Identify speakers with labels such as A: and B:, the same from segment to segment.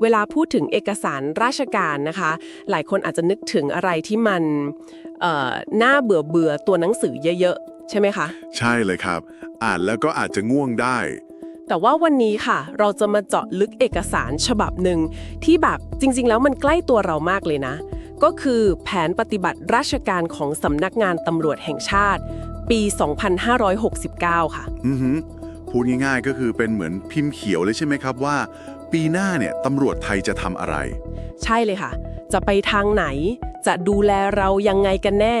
A: เวลาพูดถึงเอกสารราชการนะคะ หลายคนอาจจะนึกถึงอะไรที่มันเอ่อน่าเบื่อเบื่อๆตัวหนังสือเยอะๆ ใช่ไหมคะ
B: ใช่เลยครับ อ่านแล้วก็อาจจะง่วงได้
A: แต่ว่าวันนี้ค่ะ เราจะมาเจาะลึกเอกสารฉบับหนึ่งที่แบบจริง ๆ แล้วมันใกล้ตัวเรามากเลยนะ ก็คือแผนปฏิบัติราชการของสำนักงานตำรวจแห่งชาติ ปี 2569 ค่ะ
B: อือหือพูดง่ายๆก็คือเป็นเหมือนพิมพ์เขียวเลยใช่ไหมครับว่า ปีหน้าเนี่ยตำรวจไทยจะทำอะไร
A: ใช่เลยค่ะ จะไปทางไหน จะดูแลเรายังไงกันแน่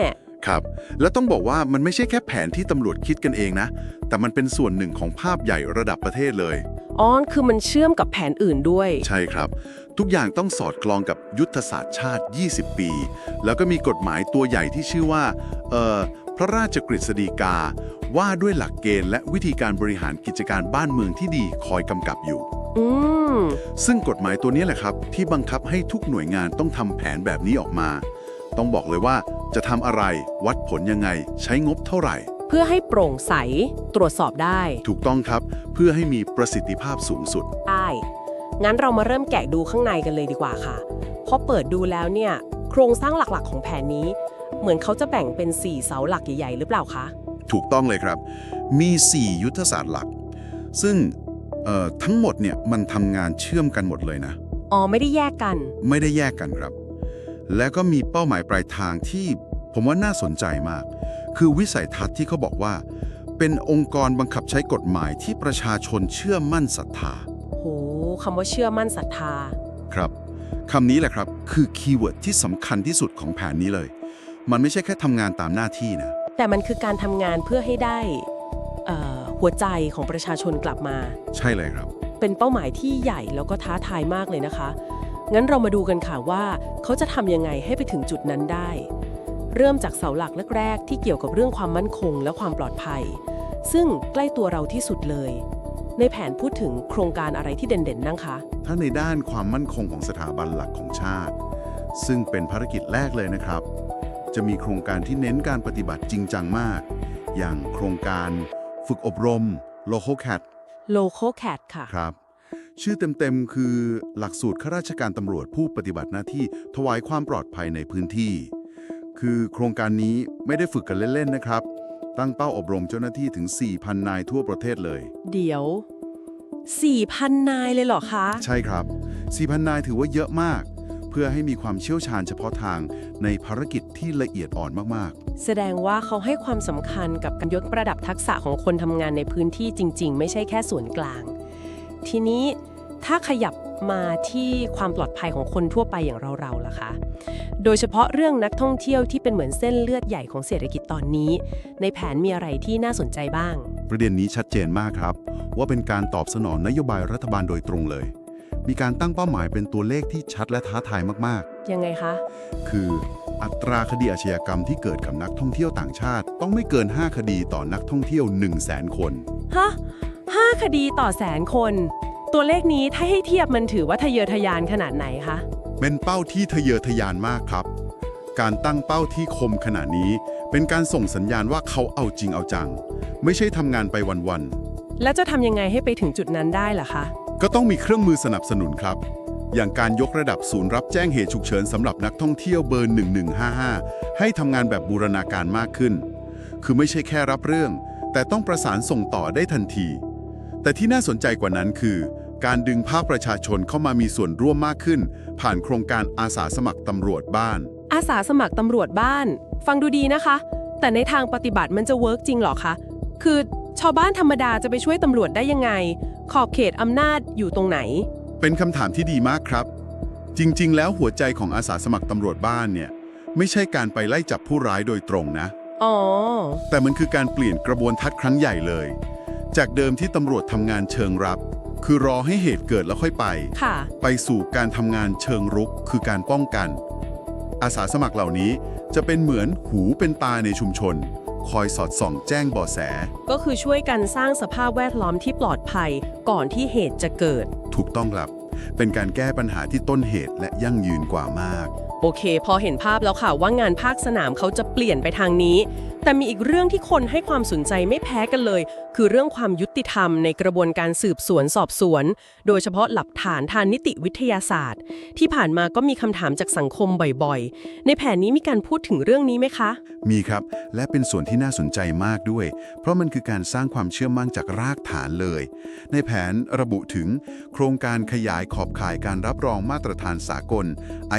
B: ครับ แล้วต้องบอกว่ามันไม่ใช่แค่แผนที่ตำรวจคิดกันเองนะ แต่มันเป็นส่วนหนึ่งของภาพใหญ่ระดับประเทศเลย
A: อ๋อคือมันเชื่อมกับแผนอื่นด้วย
B: ใช่ครับ ทุกอย่างต้องสอดคล้องกับยุทธศาสตร์ชาติ 20 ปี แล้วก็มีกฎหมายตัวใหญ่ที่ชื่อว่าเอ่อพระราชกฤษฎีกา ว่าด้วยหลักเกณฑ์และวิธีการบริหารกิจการบ้านเมืองที่ดีคอยกำกับอยู่
A: อืม
B: ซึ่งกฎหมายตัวนี้แหละครับ ที่บังคับให้ทุกหน่วยงานต้องทำแผนแบบนี้ออกมา ต้องบอกเลยว่าจะทำอะไร วัดผลยังไง ใช้งบเท่าไหร่
A: เพื่อให้โปร่งใส ตรวจสอบได้
B: ถูกต้องครับ เพื่อให้มีประสิทธิภาพสูงสุด
A: ได้ งั้นเรามาเริ่มแกะดูข้างในกันเลยดีกว่าค่ะ พอเปิดดูแล้วเนี่ย โครงสร้างหลักๆ ของแผนนี้ เหมือนเขาจะแบ่งเป็น 4 เสาหลักใหญ่ๆ หรือเปล่าคะ
B: ถูกต้องเลยครับ มี 4 ยุทธศาสตร์หลัก ซึ่ง เอ่อทั้งหมดเนี่ยมันทำงานเชื่อมกันหมดเลยนะ
A: อ๋อ ไม่ได้แยกกัน
B: ไม่ได้แยกกันครับ และก็มีเป้าหมายปลายทางที่ผมว่าน่าสนใจมาก คือวิสัยทัศน์ที่เขาบอกว่า เป็นองค์กรบังคับใช้กฎหมายที่ประชาชนเชื่อมั่นศรัทธา
A: โหคำว่าเชื่อมั่นศรัทธา
B: ครับคำนี้แหละครับ คือคีย์เวิร์ดที่สำคัญที่สุดของแผนนี้เลย มันไม่ใช่แค่ทำงานตามหน้าที่นะ
A: แต่มันคือการทำงานเพื่อให้ได้เอ่อ หัวใจของประชาชนกลับมา
B: ใช่เลยครับ
A: เป็นเป้าหมายที่ใหญ่แล้วก็ท้าทายมากเลยนะคะ งั้นเรามาดูกันค่ะว่า เขาจะทำยังไงให้ไปถึงจุดนั้นได้ เริ่มจากเสาหลักแรกๆที่เกี่ยวกับเรื่องความมั่นคงและความปลอดภัย ซึ่งใกล้ตัวเราที่สุดเลย ในแผนพูดถึงโครงการอะไรที่เด่นๆนั่งคะ
B: ถ้าในด้านความมั่นคงของสถาบันหลักของชาติ ซึ่งเป็นภารกิจแรกเลยนะครับ จะมีโครงการที่เน้นการปฏิบัติจริงจังมาก อย่างโครงการ ฝึกอบรม Local Cat
A: Local Cat ค่ะ
B: ครับ ชื่อเต็มๆ คือหลักสูตรข้าราชการตำรวจผู้ปฏิบัติหน้าที่ถวายความปลอดภัยในพื้นที่ คือโครงการนี้ไม่ได้ฝึกกันเล่น ๆ นะครับ ตั้งเป้าอบรมเจ้าหน้าที่ถึง 4,000 นายทั่วประเทศเลย
A: เดี๋ยว 4,000 นายเลยเหรอคะ
B: ใช่ครับ 4,000 นายถือว่าเยอะมาก เพื่อให้มีความเชี่ยวชาญเฉพาะทางในภารกิจที่ละเอียดอ่อนมาก
A: แสดงว่าเขาให้ความสำคัญกับการยกระดับทักษะของคนทำงานในพื้นที่จริง ๆ ไม่ใช่แค่ส่วนกลาง ทีนี้ถ้าขยับมาที่ความปลอดภัยของคนทั่วไปอย่างเราๆล่ะคะ โดยเฉพาะเรื่องนักท่องเที่ยวที่เป็นเหมือนเส้นเลือดใหญ่ของเศรษฐกิจตอนนี้ ในแผนมีอะไรที่น่าสนใจบ้าง
B: ๆ ประเด็นนี้ชัดเจนมากครับ ว่าเป็นการตอบสนองนโยบายรัฐบาลโดยตรงเลย มีการตั้งเป้าหมายเป็นตัวเลขที่ชัดและท้าทายมาก
A: ยังไงคะ
B: ๆ คืออัตราคดีอาชญากรรมที่เกิดกับนักท่องเที่ยวต่างชาติ ต้องไม่เกิน 5 คดีต่อนักท่องเที่ยว 1 0 0 0 0แสนคน
A: ฮะห้าคดีต่อแสนคน ตัวเลขนี้ถ้าให้เทียบมันถือว่าทะเยอทะยานขนาดไหนคะ
B: เป็นเป้าที่ทะเยอทะยานมากครับ การตั้งเป้าที่คมขนาดนี้ เป็นการส่งสัญญาณว่าเขาเอาจริงเอาจัง ไม่ใช่ทำงานไปวันๆ
A: แล้วจะทำยังไงให้ไปถึงจุดนั้นได้ล่ะคะ
B: ก็ต้องมีเครื่องมือสนับสนุนครับ อย่างการยกระดับศูนย์รับแจ้งเหตุฉุกเฉินสำหรับนักท่องเที่ยวเบอร์ 1155 ให้ทำงานแบบบูรณาการมากขึ้น คือไม่ใช่แค่รับเรื่อง แต่ต้องประสานส่งต่อได้ทันที แต่ที่น่าสนใจกว่านั้นคือ การดึงภาคประชาชนเข้ามามีส่วนร่วมมากขึ้น ผ่านโครงการอาสาสมัครตำรวจบ้าน
A: อาสาสมัครตำรวจบ้าน ฟังดูดีนะคะ แต่ในทางปฏิบัติมันจะเวิร์กจริงหรอคะ คือชาวบ้านธรรมดาจะไปช่วยตำรวจได้ยังไง ขอบเขตอำนาจอยู่ตรงไหน
B: เป็นคำถามที่ดีมากครับ จริง ๆ แล้วหัวใจของอาสาสมัครตำรวจบ้านเนี่ย ไม่ใช่การไปไล่จับผู้ร้ายโดยตรงนะ
A: อ๋อ
B: แต่มันคือการเปลี่ยนกระบวนทัศน์ครั้งใหญ่เลย จากเดิมที่ตำรวจทำงานเชิงรับ คือรอให้เหตุเกิดแล้วค่อยไป
A: ค่ะ
B: ไปสู่การทำงานเชิงรุก คือการป้องกัน อาสาสมัครเหล่านี้จะเป็นเหมือนหูเป็นตาในชุมชน คอยสอดส่องแจ้งเบาะแส
A: ก็คือช่วยกันสร้างสภาพแวดล้อมที่ปลอดภัยก่อนที่เหตุจะเกิด
B: ถูกต้องครับ เป็นการแก้ปัญหาที่ต้นเหตุและยั่งยืนกว่ามาก
A: โอเค พอเห็นภาพแล้วค่ะว่างานภาคสนามเขาจะเปลี่ยนไปทางนี้ แต่มีอีกเรื่องที่คนให้ความสนใจไม่แพ้กันเลย คือเรื่องความยุติธรรมในกระบวนการสืบสวนสอบสวน โดยเฉพาะหลักฐานทางนิติวิทยาศาสตร์ ที่ผ่านมาก็มีคำถามจากสังคมบ่อยๆ ในแผนนี้มีการพูดถึงเรื่องนี้ไหมคะ
B: มีครับ และเป็นส่วนที่น่าสนใจมากด้วย เพราะมันคือการสร้างความเชื่อมั่นจากรากฐานเลย ในแผนระบุถึง โครงการขยายขอบข่ายการรับรองมาตรฐานสากล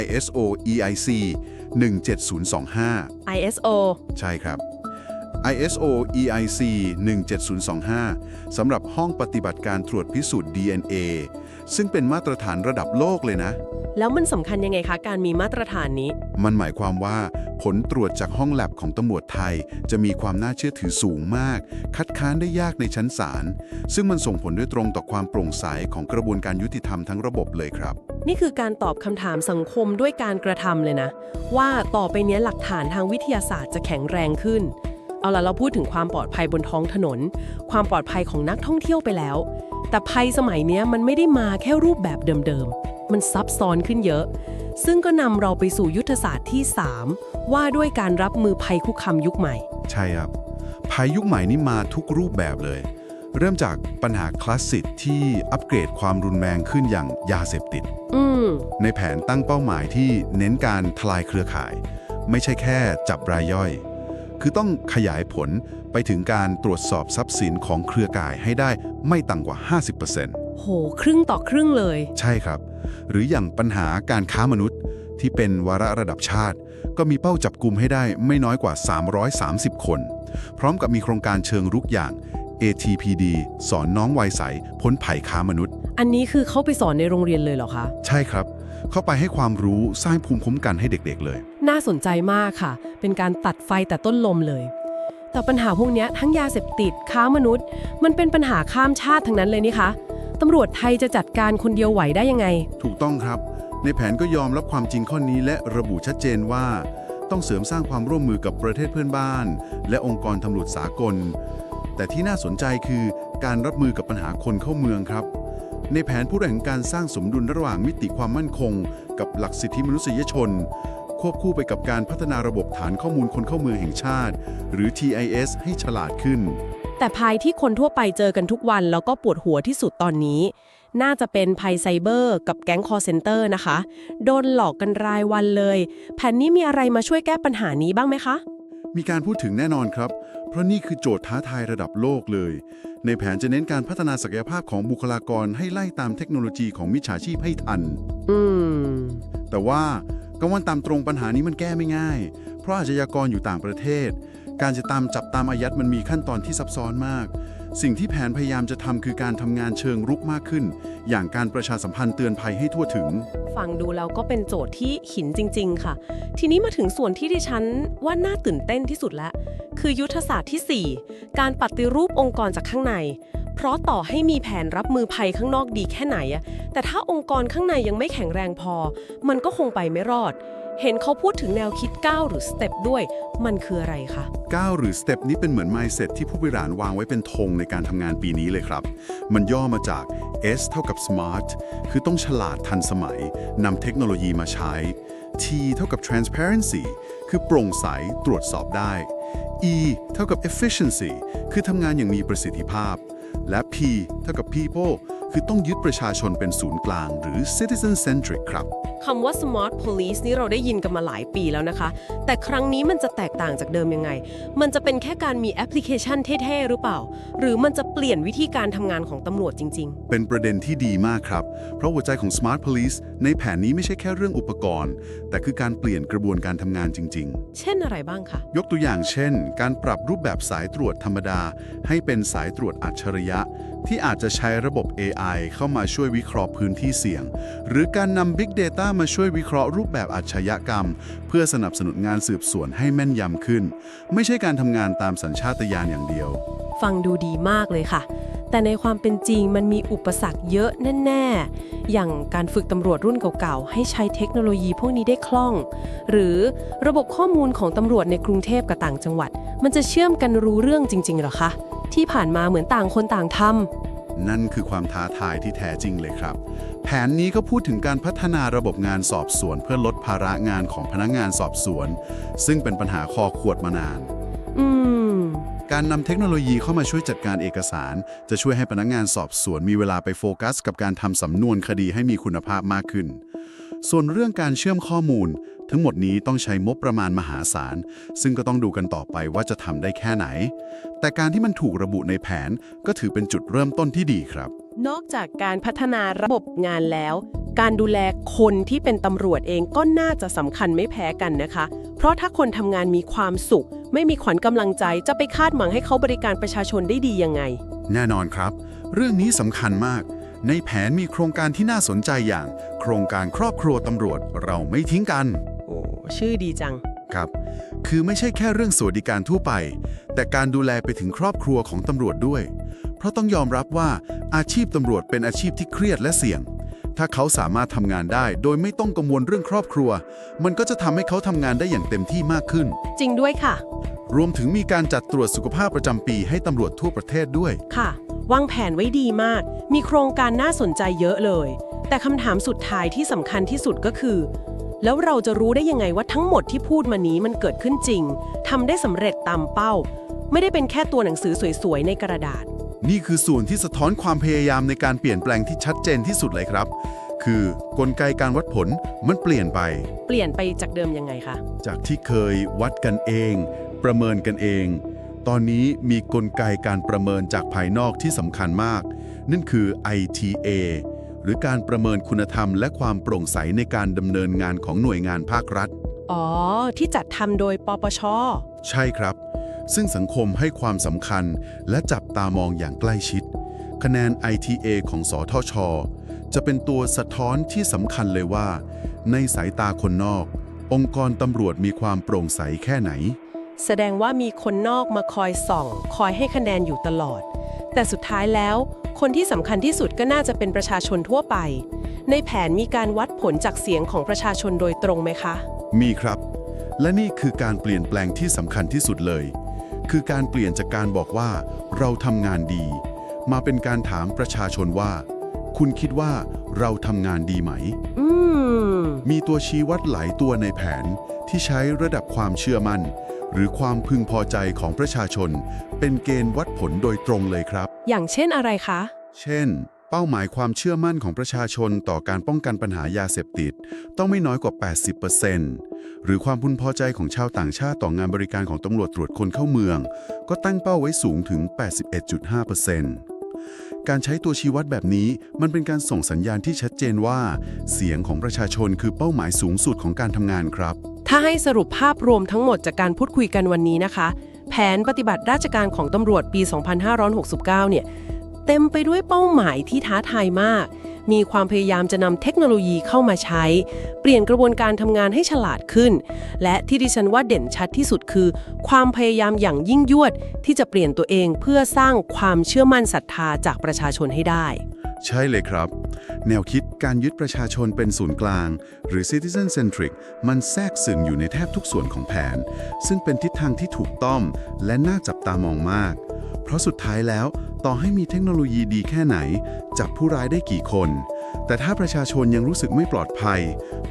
B: ISO EIC 17025
A: ISO
B: ใช่ครับ ISO EIC 17025 สำหรับห้องปฏิบัติการตรวจพิสูจน์ DNA ซึ่งเป็นมาตรฐานระดับโลกเลยนะ
A: แล้วมันสำคัญยังไงคะการมีมาตรฐานนี้
B: มันหมายความว่าผลตรวจจากห้องแลบของตำรวจไทย จะมีความน่าเชื่อถือสูงมาก คัดค้านได้ยากในชั้นศาล ซึ่งมันส่งผลโดยตรงต่อความโปร่งใสของกระบวนการยุติธรรมทั้งระบบเลยครับ
A: นี่คือการตอบคำถามสังคมด้วยการกระทำเลยนะ ว่าต่อไปเนี้ยหลักฐานทางวิทยาศาสตร์จะแข็งแรงขึ้น เอาล่ะเราพูดถึงความปลอดภัยบนท้องถนน ความปลอดภัยของนักท่องเที่ยวไปแล้ว แต่ภัยสมัยเนี้ยมันไม่ได้มาแค่รูปแบบเดิมๆ มันซับซ้อนขึ้นเยอะ ซึ่งก็นำเราไปสู่ยุทธศาสตร์ที่ 3 ว่าด้วยการรับมือภัยคุกคามยุคใหม่
B: ใช่ครับ ภัยยุคใหม่นี้มาทุกรูปแบบเลย เริ่มจากปัญหาคลาสสิกที่อัปเกรดความรุนแรงขึ้นอย่างยาเสพติด
A: อืม
B: ในแผนตั้งเป้าหมายที่เน้นการทลายเครือข่าย ไม่ใช่แค่จับรายย่อย คือต้องขยายผลไปถึงการตรวจสอบทรัพย์สินของเครือข่ายให้ได้ไม่ต่ำกว่า 50%
A: โห ครึ่งต่อครึ่งเลย
B: ใช่ครับ หรืออย่างปัญหาการค้ามนุษย์ที่เป็นวาระระดับชาติ ก็มีเป้าจับกลุ่มให้ได้ไม่น้อยกว่า 330 คน พร้อมกับมีโครงการเชิงรุกอย่าง ATPD สอนน้องวัยใสพ้นภัยค้ามนุษย์
A: อันนี้คือเข้าไปสอนในโรงเรียนเลยเหรอคะ
B: ใช่ครับ เข้าไปให้ความรู้สร้างภูมิคุ้มกันให้เด็กๆเลย
A: น่าสนใจมากค่ะ เป็นการตัดไฟแต่ต้นลมเลย แต่ปัญหาพวกเนี้ยทั้งยาเสพติดค้ามนุษย์ มันเป็นปัญหาข้ามชาติทั้งนั้นเลยนี่คะตำรวจไทยจะจัดการคนเดียวไหวได้ยังไง
B: ถูกต้องครับ ในแผนก็ยอมรับความจริงข้อนี้และระบุชัดเจนว่า ต้องเสริมสร้างความร่วมมือกับประเทศเพื่อนบ้าน และองค์กรตำรวจสากล แต่ที่น่าสนใจคือการรับมือกับปัญหาคนเข้าเมืองครับ ในแผนพูดถึงการสร้างสมดุลระหว่างมิติความมั่นคง กับหลักสิทธิมนุษยชน ควบคู่ไปกับการพัฒนาระบบฐานข้อมูลคนเข้าเมืองแห่งชาติ หรือ TIS ให้ฉลาดขึ้น
A: แต่ภัยที่คนทั่วไปเจอกันทุกวันแล้วก็ปวดหัวที่สุดตอนนี้ น่าจะเป็นภัยไซเบอร์กับแก๊งคอร์เซนเตอร์นะคะ โดนหลอกกันรายวันเลย แผนนี้มีอะไรมาช่วยแก้ปัญหานี้บ้างไหมคะ
B: มีการพูดถึงแน่นอนครับ เพราะนี่คือโจทย์ท้าทายระดับโลกเลย ในแผนจะเน้นการพัฒนาศักยภาพของบุคลากรให้ไล่ตามเทคโนโลยีของมิจฉาชีพให้ทัน
A: อืม
B: แต่ว่ากังวลตามตรงปัญหานี้มันแก้ไม่ง่าย เพราะอาชญากรอยู่ต่างประเทศ การจะตามจับตามอายัดมันมีขั้นตอนที่ซับซ้อนมาก สิ่งที่แผนพยายามจะทำคือการทำงานเชิงรุกมากขึ้น อย่างการประชาสัมพันธ์เตือนภัยให้ทั่วถึง
A: ฟังดูแล้วก็เป็นโจทย์ที่หินจริง ๆ ค่ะ ทีนี้มาถึงส่วนที่ดิฉันว่าน่าตื่นเต้นที่สุดแล้ว คือยุทธศาสตร์ที่ 4 การปฏิรูปองค์กรจากข้างใน เพราะต่อให้มีแผนรับมือภัยข้างนอกดีแค่ไหนอะแต่ถ้าองค์กรข้างในยังไม่แข็งแรงพอ มันก็คงไปไม่รอด เห็นเขาพูดถึงแนวคิด9หรือสเต็ปด้วย มันคืออะไรคะ
B: 9หรือสเต็ปนี้เป็นเหมือน mindset ที่ผู้บริหารวางไว้เป็นธงในการทำงานปีนี้เลยครับ มันย่อมาจาก S เท่ากับ smart คือต้องฉลาดทันสมัยนำเทคโนโลยีมาใช้ T เท่ากับ transparency คือโปร่งใสตรวจสอบได้ E เท่ากับ efficiency คือทำงานอย่างมีประสิทธิภาพ และ P เท่ากับ people คือต้องยึดประชาชนเป็นศูนย์กลาง หรือ citizen centric ครับ
A: คำว่า smart police นี่เราได้ยินกันมาหลายปีแล้วนะคะ แต่ครั้งนี้มันจะแตกต่างจากเดิมยังไง มันจะเป็นแค่การมีแอปพลิเคชันเท่ๆ หรือเปล่า หรือมันจะเปลี่ยนวิธีการทำงานของตำรวจจริง
B: เป็นประเด็นที่ดีมากครับ เพราะหัวใจของ Smart Police ในแผนนี้ไม่ใช่แค่เรื่องอุปกรณ์ แต่คือการเปลี่ยนกระบวนการทำงานจริง
A: ๆเช่นอะไรบ้างคะ
B: ๆ ยกตัวอย่างเช่น การปรับรูปแบบสายตรวจธรรมดา ให้เป็นสายตรวจอัจฉริยะ ที่อาจจะใช้ระบบ AI เข้ามาช่วยวิเคราะห์พื้นที่เสี่ยง หรือการนำ Big Data มาช่วยวิเคราะห์รูปแบบอาชญากรรม เพื่อสนับสนุนงานสืบสวนให้แม่นยำขึ้น ไม่ใช่การทำงานตามสัญชาตญาณอย่างเดียว
A: ฟังดูดีมากเลยค่ะ แต่ในความเป็นจริงมันมีอุปสรรคเยอะแน่ๆ อย่างการฝึกตำรวจรุ่นเก่าๆ ให้ใช้เทคโนโลยีพวกนี้ได้คล่อง หรือระบบข้อมูลของตำรวจในกรุงเทพกับต่างจังหวัด มันจะเชื่อมกันรู้เรื่องจริงๆหรอคะที่ผ่านมาเหมือนต่างคนต่างทำ
B: นั่นคือความท้าทายที่แท้จริงเลยครับ แผนนี้ก็พูดถึงการพัฒนาระบบงานสอบสวน เพื่อลดภาระงานของพนักงานสอบสวน ซึ่งเป็นปัญหาคอขวดมานาน การนำเทคโนโลยีเข้ามาช่วยจัดการเอกสาร จะช่วยให้พนักงานสอบสวนมีเวลาไปโฟกัส กับการทำสำนวนคดีให้มีคุณภาพมากขึ้น ส่วนเรื่องการเชื่อมข้อมูล ทั้งหมดนี้ต้องใช้งบประมาณมหาศาล ซึ่งก็ต้องดูกันต่อไปว่าจะทำได้แค่ไหน แต่การที่มันถูกระบุในแผนก็ถือเป็นจุดเริ่มต้นที่ดีครับ
A: นอกจากการพัฒนาระบบงานแล้ว การดูแลคนที่เป็นตำรวจเองก็น่าจะสำคัญไม่แพ้กันนะคะ เพราะถ้าคนทำงานมีความสุข ไม่มีขวัญกำลังใจจะไปคาดหวังให้เขาบริการประชาชนได้ดียังไง
B: แน่นอนครับ เรื่องนี้สำคัญมาก ในแผนมีโครงการที่น่าสนใจอย่าง โครงการครอบครัวตำรวจเราไม่ทิ้งกัน
A: โอ้ชื่อดีจัง
B: ครับ คือไม่ใช่แค่เรื่องสวัสดิการทั่วไป แต่การดูแลไปถึงครอบครัวของตำรวจด้วย เพราะต้องยอมรับว่าอาชีพตำรวจเป็นอาชีพที่เครียดและเสี่ยง ถ้าเขาสามารถทำงานได้ โดยไม่ต้องกังวลเรื่องครอบครัว มันก็จะทำให้เขาทำงานได้อย่างเต็มที่มากขึ้น
A: จริงด้วยค่ะ
B: รวมถึงมีการจัดตรวจสุขภาพประจำปีให้ตำรวจทั่วประเทศด้วย
A: ค่ะ วางแผนไว้ดีมาก มีโครงการน่าสนใจเยอะเลย แต่คำถามสุดท้ายที่สำคัญที่สุดก็คือ แล้วเราจะรู้ได้ยังไงว่าทั้งหมดที่พูดมานี้มันเกิดขึ้นจริงทำได้สำเร็จตามเป้า ไม่ได้เป็นแค่ตัวหนังสือสวยๆในกระดาษ
B: นี่คือส่วนที่สะท้อนความพยายามในการเปลี่ยนแปลงที่ชัดเจนที่สุดเลยครับ คือกลไกการวัดผลมันเปลี่ยนไป
A: เปลี่ยนไปจากเดิมยังไงคะ
B: จากที่เคยวัดกันเอง ประเมินกันเอง ตอนนี้มีกลไกการประเมินจากภายนอกที่สำคัญมาก นั่นคือ ITA หรือการประเมินคุณธรรมและความโปร่งใสในการดำเนินงานของหน่วยงานภาครัฐ
A: อ๋อ ที่จัดทำโดยปปช
B: ใช่ครับ ซึ่งสังคมให้ความสำคัญและจับตามองอย่างใกล้ชิด คะแนน ITA ของสอทช จะเป็นตัวสะท้อนที่สำคัญเลยว่า ในสายตาคนนอก องค์กรตำรวจมีความโปร่งใสแค่ไหน
A: แสดงว่ามีคนนอกมาคอยส่อง คอยให้คะแนนอยู่ตลอด แต่สุดท้ายแล้ว คนที่สำคัญที่สุดก็น่าจะเป็นประชาชนทั่วไป ในแผนมีการวัดผลจากเสียงของประชาชนโดยตรงไหมคะ
B: มีครับ และนี่คือการเปลี่ยนแปลงที่สำคัญที่สุดเลย คือการเปลี่ยนจากการบอกว่า เราทำงานดี มาเป็นการถามประชาชนว่า คุณคิดว่าเราทำงานดีไหม
A: อืม
B: มีตัวชี้วัดหลายตัวในแผนที่ใช้ระดับความเชื่อมั่น หรือความพึงพอใจของประชาชน เป็นเกณฑ์วัดผลโดยตรงเลยครับ
A: อย่างเช่นอะไรคะ
B: เช่น เป้าหมายความเชื่อมั่นของประชาชนต่อการป้องกันปัญหายาเสพติด ต้องไม่น้อยกว่า 80%หรือความพึงพอใจของชาวต่างชาติต่องานบริการของตำรวจตรวจคนเข้าเมือง ก็ตั้งเป้าไว้สูงถึง 81.5%การใช้ตัวชี้วัดแบบนี้มันเป็นการส่งสัญญาณที่ชัดเจนว่า เสียงของประชาชนคือเป้าหมายสูงสุดของการทำงานครับ
A: ถ้าให้สรุปภาพรวมทั้งหมดจากการพูดคุยกันวันนี้นะคะ แผนปฏิบัติราชการของตำรวจปี 2569 เนี่ย เต็มไปด้วยเป้าหมายที่ท้าทายมาก มีความพยายามจะนำเทคโนโลยีเข้ามาใช้ เปลี่ยนกระบวนการทำงานให้ฉลาดขึ้น และที่ดิฉันว่าเด่นชัดที่สุดคือ ความพยายามอย่างยิ่งยวดที่จะเปลี่ยนตัวเองเพื่อสร้างความเชื่อมั่นศรัทธาจากประชาชนให้ได้
B: ใช่เลยครับ แนวคิดการยึดประชาชนเป็นศูนย์กลาง หรือ citizen centric มันแทรกซึมอยู่ในแทบทุกส่วนของแผน ซึ่งเป็นทิศทางที่ถูกต้องและน่าจับตามองมาก เพราะสุดท้ายแล้วต่อให้มีเทคโนโลยีดีแค่ไหน จับผู้ร้ายได้กี่คน แต่ถ้าประชาชนยังรู้สึกไม่ปลอดภัย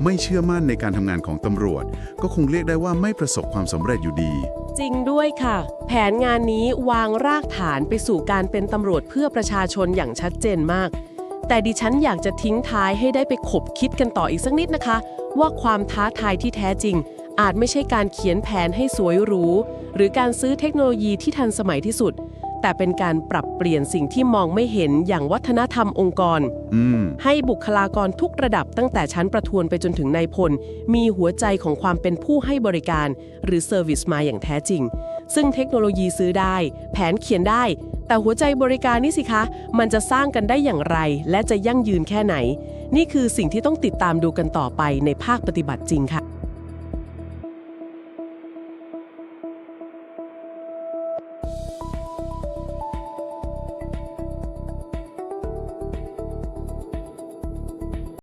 B: ไม่เชื่อมั่นในการทำงานของตำรวจ ก็คงเรียกได้ว่าไม่ประสบความสำเร็จอยู่ดี
A: จริงด้วยค่ะ แผนงานนี้วางรากฐานไปสู่การเป็นตำรวจเพื่อประชาชนอย่างชัดเจนมาก แต่ดิฉันอยากจะทิ้งท้ายให้ได้ไปขบคิดกันต่ออีกสักนิดนะคะ ว่าความท้าทายที่แท้จริง อาจไม่ใช่การเขียนแผนให้สวยหรูหรือการซื้อเทคโนโลยีที่ทันสมัยที่สุด แต่เป็นการปรับเปลี่ยนสิ่งที่มองไม่เห็นอย่างวัฒนธรรมองค์กร
B: อืม
A: ให้บุคลากรทุกระดับตั้งแต่ชั้นประทวนไปจนถึงนายพล มีหัวใจของความเป็นผู้ให้บริการ หรือเซอร์วิสมาอย่างแท้จริง ซึ่งเทคโนโลยีซื้อได้ แผนเขียนได้ แต่หัวใจบริการนี่สิคะ มันจะสร้างกันได้อย่างไร และจะยั่งยืนแค่ไหน นี่คือสิ่งที่ต้องติดตามดูกันต่อไปในภาคปฏิบัติจริงค่ะ